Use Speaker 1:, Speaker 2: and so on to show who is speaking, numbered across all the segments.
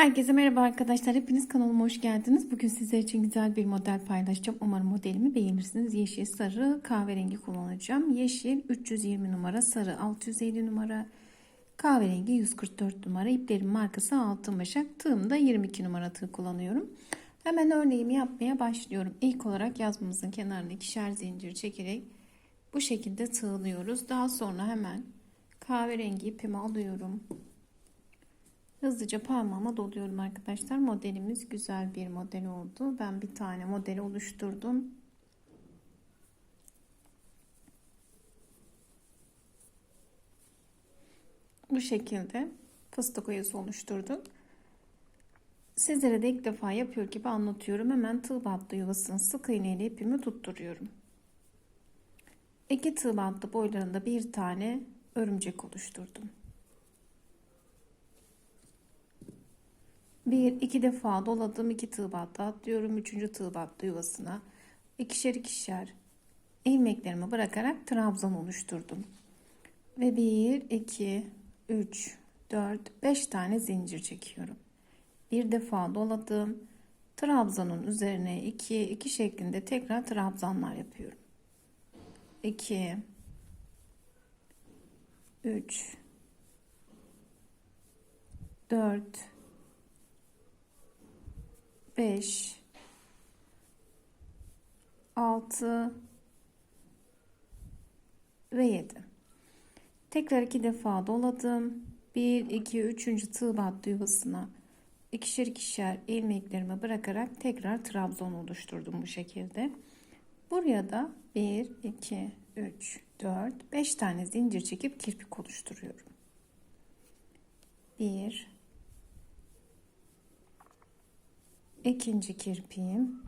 Speaker 1: Herkese merhaba arkadaşlar. Hepiniz kanalıma hoş geldiniz. Bugün sizler için güzel bir model paylaşacağım. Umarım modelimi beğenirsiniz. Yeşil, sarı, kahverengi kullanacağım. Yeşil 320 numara, sarı 650 numara, kahverengi 144 numara. İplerin markası Altın Başak. Tığımda 22 numara tığ kullanıyorum. Hemen örneğimi yapmaya başlıyorum. İlk olarak yazmamızın kenarına ikişer zincir çekerek bu şekilde tığlıyoruz. Daha sonra hemen kahverengi ipimi alıyorum. Hızlıca parmağıma doluyorum arkadaşlar. Modelimiz güzel bir model oldu. Ben bir tane modeli oluşturdum. Bu şekilde fıstık oyası oluşturdum. Sizlere de ilk defa yapıyor gibi anlatıyorum. Hemen tığ battı yuvasını sık iğneyle ipimi tutturuyorum. İki tığ battı boylarında bir tane örümcek oluşturdum. Bir iki defa doladım iki tığ battı atlıyorum üçüncü tığ battı yuvasına. İkişer ikişer ilmeklerimi bırakarak trabzan oluşturdum. Ve bir iki üç dört beş tane zincir çekiyorum. Bir defa doladım. Trabzanın üzerine iki iki şeklinde tekrar trabzanlar yapıyorum. 2 3 4 5 6 ve 7 tekrar iki defa doladım. 1 2 3. tığ battı yuvasına ikişer ikişer ilmeklerimi bırakarak tekrar trabzan oluşturdum bu şekilde. Buraya da 1 2 3 4 5 tane zincir çekip kirpik oluşturuyorum. 1 ikinci kirpiğim.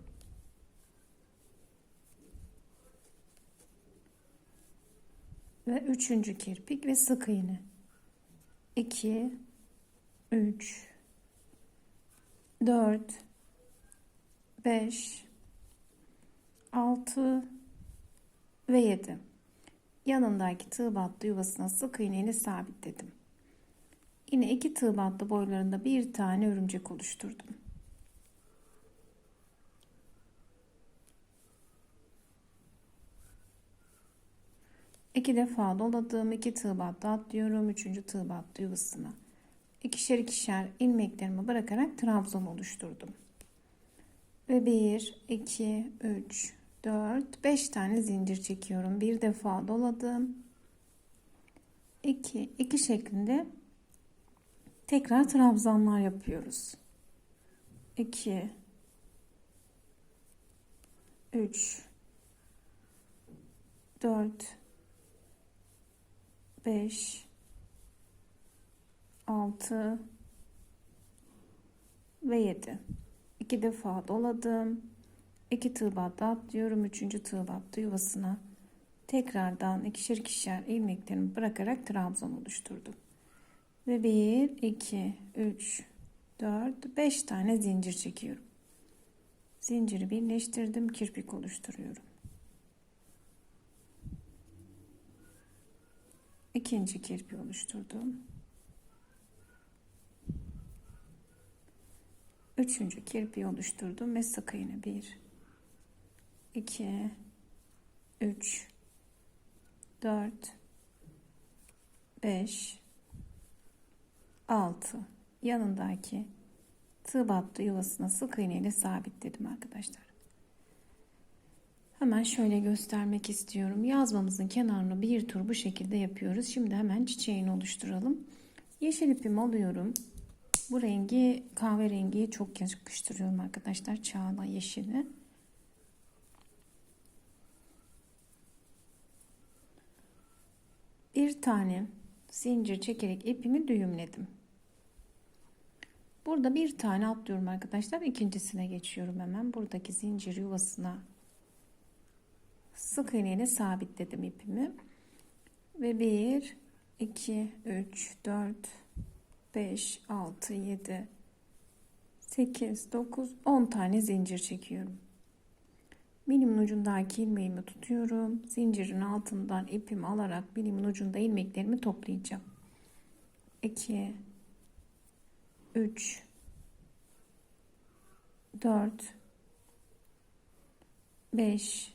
Speaker 1: Ve üçüncü kirpik ve sık iğne. 2 3 4 5 6 ve 7 yanındaki tığ battı yuvasına sık iğneyle sabitledim. Yine iki tığ battı boylarında bir tane örümcek oluşturdum İki defa doladım. iki tığ battı atlıyorum. Üçüncü tığ battı yuvasına. İkişer ikişer ilmeklerimi bırakarak trabzan oluşturdum. Ve bir, iki, üç, dört, beş tane zincir çekiyorum. Bir defa doladım. İki, iki şeklinde tekrar trabzanlar yapıyoruz. İki, üç, dört, 5 6 ve 7 iki defa doladım. 2 tığ battı atlıyorum. 3. tığ battı yuvasına. Tekrardan ikişer ikişer ilmeklerimi bırakarak trabzan oluşturdum. Ve 1 2 3 4 5 tane zincir çekiyorum. Zinciri birleştirdim kirpik oluşturuyorum ikinci kirpi oluşturdum. Üçüncü kirpi oluşturdum ve sık iğne bir, iki, üç, dört, beş, altı. Yanındaki tığ battı yuvasına sık iğne ile sabitledim arkadaşlar. Hemen şöyle göstermek istiyorum. Yazmamızın kenarını bir tur bu şekilde yapıyoruz. Şimdi hemen çiçeğini oluşturalım. Yeşil ipimi alıyorum. Bu rengi kahverengiye çok yakıştırıyorum arkadaşlar. Çağla yeşili. Bir tane zincir çekerek ipimi düğümledim. Burada bir tane atlıyorum arkadaşlar. İkincisine geçiyorum hemen. Buradaki zincir yuvasına sık iğneyle sabitledim ipimi. Ve 1 2 3 4 5 6 7 8 9 10 tane zincir çekiyorum. Bilimin ucundaki ilmeğimi tutuyorum. Zincirin altından ipimi alarak bilimin ucunda ilmeklerimi toplayacağım. 2 3 4 5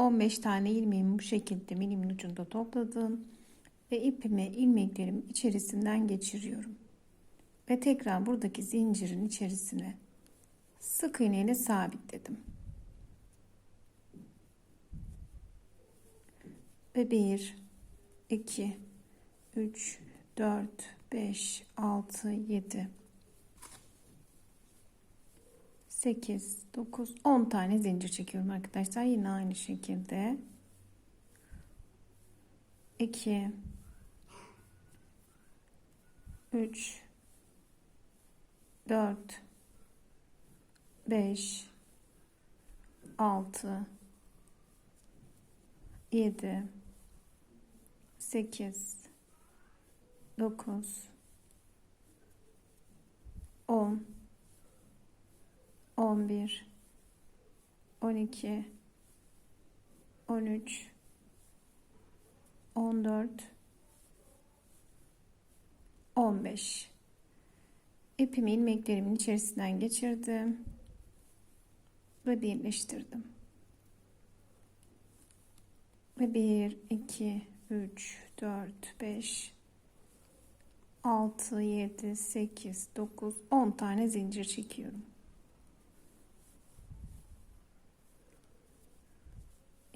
Speaker 1: 15 tane ilmeğimi bu şekilde milimin ucunda topladım ve ipimi ilmeklerim içerisinden geçiriyorum. Ve tekrar buradaki zincirin içerisine sık iğne ile sabitledim. Ve 1 2 3 4 5 6 7 8 9 10 tane zincir çekiyorum arkadaşlar. Yine aynı şekilde. 2 3 4 5 6 7 8 9 10 11 12 13 14 15 ipimi ilmeklerimin içerisinden geçirdim ve birleştirdim. Ve 1 2 3 4 5 6 7 8 9 10 tane zincir çekiyorum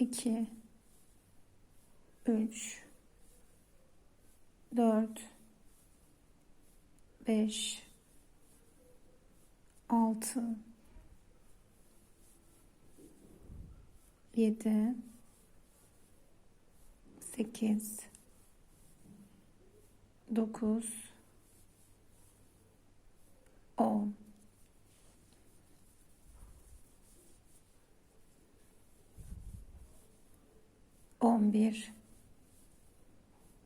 Speaker 1: 2 3 4 5 6 7 8 9 10 11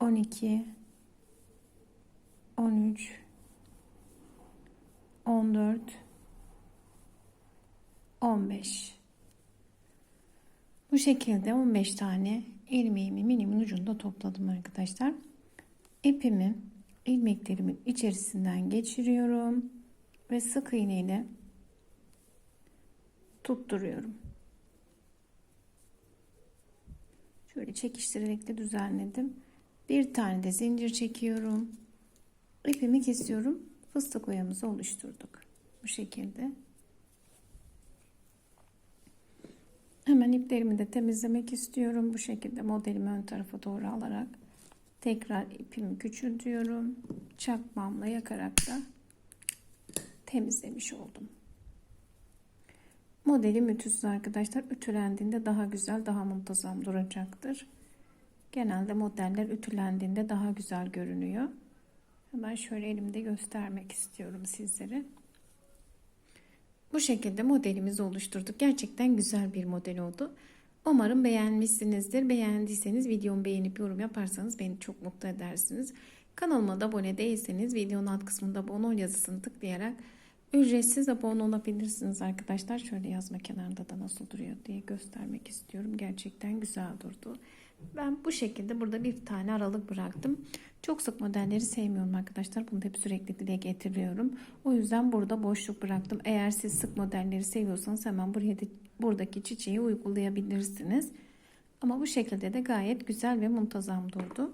Speaker 1: 12 13 14 15 Bu şekilde 15 tane ilmeğimi minimin ucunda topladım arkadaşlar. İpimi ilmeklerimin içerisinden geçiriyorum ve sık iğne ile tutturuyorum. Şöyle çekiştirerek de düzenledim. Bir tane de zincir çekiyorum. İpimi kesiyorum. Fıstık oyamızı oluşturduk. Bu şekilde. Hemen iplerimi de temizlemek istiyorum. Bu şekilde modelimi ön tarafa doğru alarak tekrar ipimi küçültüyorum. Çakmamla yakarak da temizlemiş oldum. Modelim ütüsüz arkadaşlar. Ütülendiğinde daha güzel, daha muntazam duracaktır. Genelde modeller ütülendiğinde daha güzel görünüyor. Hemen şöyle elimde göstermek istiyorum sizlere. Bu şekilde modelimizi oluşturduk. Gerçekten güzel bir model oldu. Umarım beğenmişsinizdir. Beğendiyseniz videomu beğenip yorum yaparsanız beni çok mutlu edersiniz. Kanalıma da abone değilseniz videonun alt kısmında abone ol yazısını tıklayarak ücretsiz abone olabilirsiniz arkadaşlar. Şöyle yazma kenarında da nasıl duruyor diye göstermek istiyorum. Gerçekten güzel durdu. Ben bu şekilde burada bir tane aralık bıraktım. Çok sık modelleri sevmiyorum arkadaşlar. Bunu hep sürekli dile getiriyorum. O yüzden burada boşluk bıraktım. Eğer siz sık modelleri seviyorsanız hemen buraya da, buradaki çiçeği uygulayabilirsiniz. Ama bu şekilde de gayet güzel ve muntazam durdu.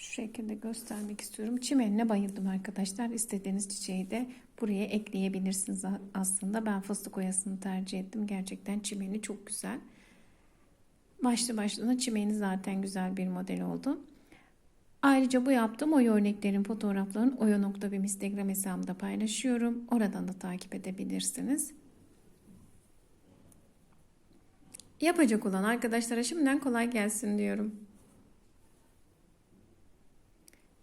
Speaker 1: Şu şekilde göstermek istiyorum. Çimenine bayıldım arkadaşlar. İstediğiniz çiçeği de buraya ekleyebilirsiniz aslında. Ben fıstık oyasını tercih ettim. Gerçekten çimeni çok güzel. Başlı başına çimeni zaten güzel bir model oldu. Ayrıca bu yaptığım oya örneklerin fotoğraflarını oya.bim Instagram hesabımda paylaşıyorum. Oradan da takip edebilirsiniz. Yapacak olan arkadaşlara şimdiden kolay gelsin diyorum.